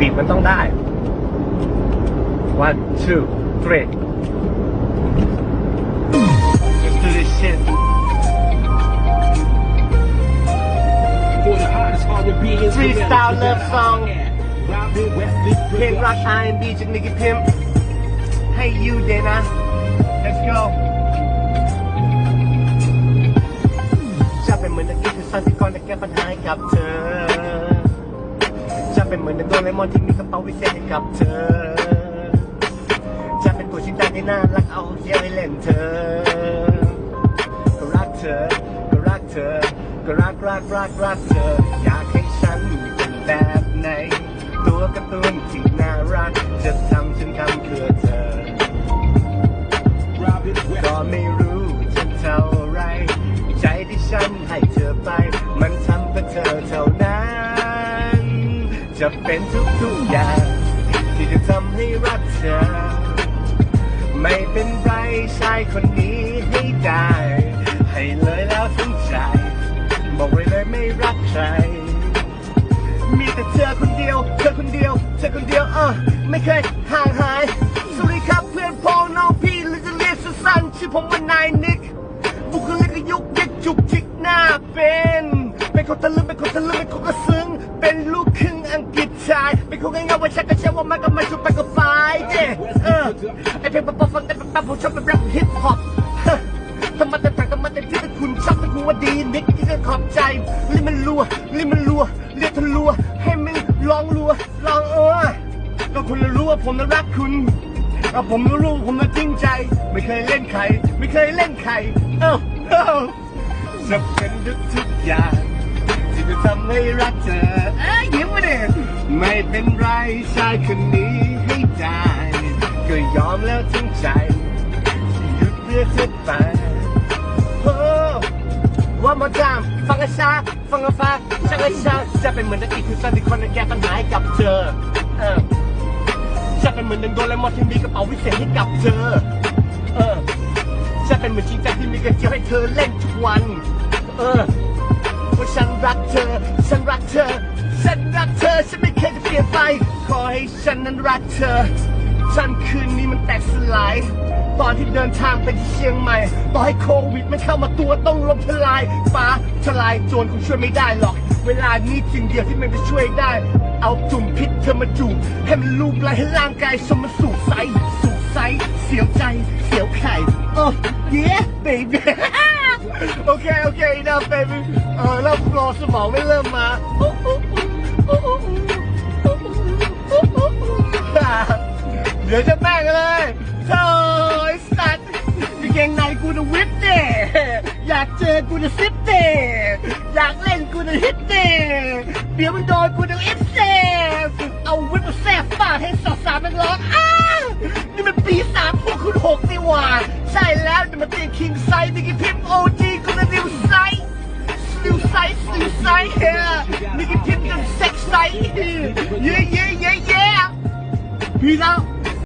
บีบมันต้องได้ one two three freestyle love song. Robin Wesley, เพลงรัก R&B จากนิกกี้พิมพ์ให้ยูเดนะ let's go จะเป็นเหมือนนักกีฬาสั้นที่คอยจะแก้ปัญหาให้กับเธอ เป็นเหมือนนักโดเรมอนที่มีกระเป๋าวิเศษให้กับเธอ จะเป็นตัวชิ้นใดที่น่ารักเอาเยอะให้เล่นเธอ ก็รักเธอ ก็รักเธอ ก็รักรักรักรักเธอ อยากให้ฉันเป็นแบบไหน ตัวการ์ตูน จะเป็นทุกๆอย่าง ที่จะทำให้รักเธอ ไม่เป็นไรชายคนนี้ให้ได้ ให้เลยแล้วทั้งใจ บอกเลยเลยไม่รักใคร มีแต่เธอคนเดียว เธอคนเดียว เธอคนเดียวเออไม่เคยห่างหาย สวัสดีครับเพื่อนพ้องน้องพี่หรือจะเรียกสั้นๆชื่อผมว่านายนิกบุคลิกยุกยิกจุกจิกหน้าเป็น เป็นคนทะลึง ป๊บผมชอบเป็นแรปฮิปฮอปทำมาแต่แต่ทำมาแต่ที่แต่คุณชอบแต่คุณว่าดีนิกที่จะขอบใจลิมันรัวลิมันรัวเรียกทะลัว ให้มันลองรัวลองเออก็คุณรู้ว่าผมน่ะรักคุณก็ผมรู้ว่าผมน่ะจริงใจ ไม่เคยเล่นใคร ไม่เคยเล่นใคร เอ้าเอ้าจะเป็นทุกทุกอย่าง ที่จะทำให้รักเธอเอ้ยยิ้มมาดิไม่เป็นไรชายคนนี้ให้ได้ก็ยอมแล้วทั้งใจ เพื่อเธอไปโอ้ว่ามาจามฟังกระชาฟังกระฟ้าช่างกระชาจะเป็นเหมือนนักอีกคือสันติคนที่แก้ปัญหาให้กับเธอเออจะเป็นเหมือนหนึ่งโดเรมอนที่มีกระเป๋าวิเศษให้กับเธอเออจะเป็นเหมือนชิงแจ็คที่มีกระเจียวให้เธอเล่นทุกวัน เออว่าฉันรักเธอ ฉันรักเธอ ฉันรักเธอ ฉันไม่เคยจะเปลี่ยนไป ขอให้ฉันนั้นรักเธอ ฉันคืนนี้มันแตกสลาย ตอนที่เดินทางไปที่เชียงใหม่ต่อให้โควิดมันเข้ามาตัวต้องลมทลายฟ้าทลายโจรคงช่วยไม่ได้หรอก เวลานี้สิ่งเดียวที่มันจะช่วยได้ เอาจุ่มพิษเธอมาจูบให้มันลูบไล่ให้ร่างกายสมสู่ไซสู่ไซเสียวใจ เสียวไข่โอ้ yeah baby โอเค โอเคนะ baby เออเริ่มรอสมองไม่เริ่มมาโอ้โอ้โอ้โอ้โอ้โอ้โอ้โอ้เดี๋ยวจะแม่งเลย กูจะวิปเด้อยากเจอกูจะซิปเด้อยากเล่นกูจะฮิตเด้เดี๋ยวมันโดนกูจะอิฟเซ่เอาวิปมาแซ่บฟาดให้สาวสาวมันร้องอ้าวนี่มันปีสามพวกคุณหกนี่หว่า ใช่แล้วนี่มันตีคิงไซส์นี่กิพิมโอจีกูจะนิวไซส์นิวไซส์นิวไซส์เฮ้ยนี่กิพิมจะเซ็กไซส์เย้เย้เย้เย้ Peace out.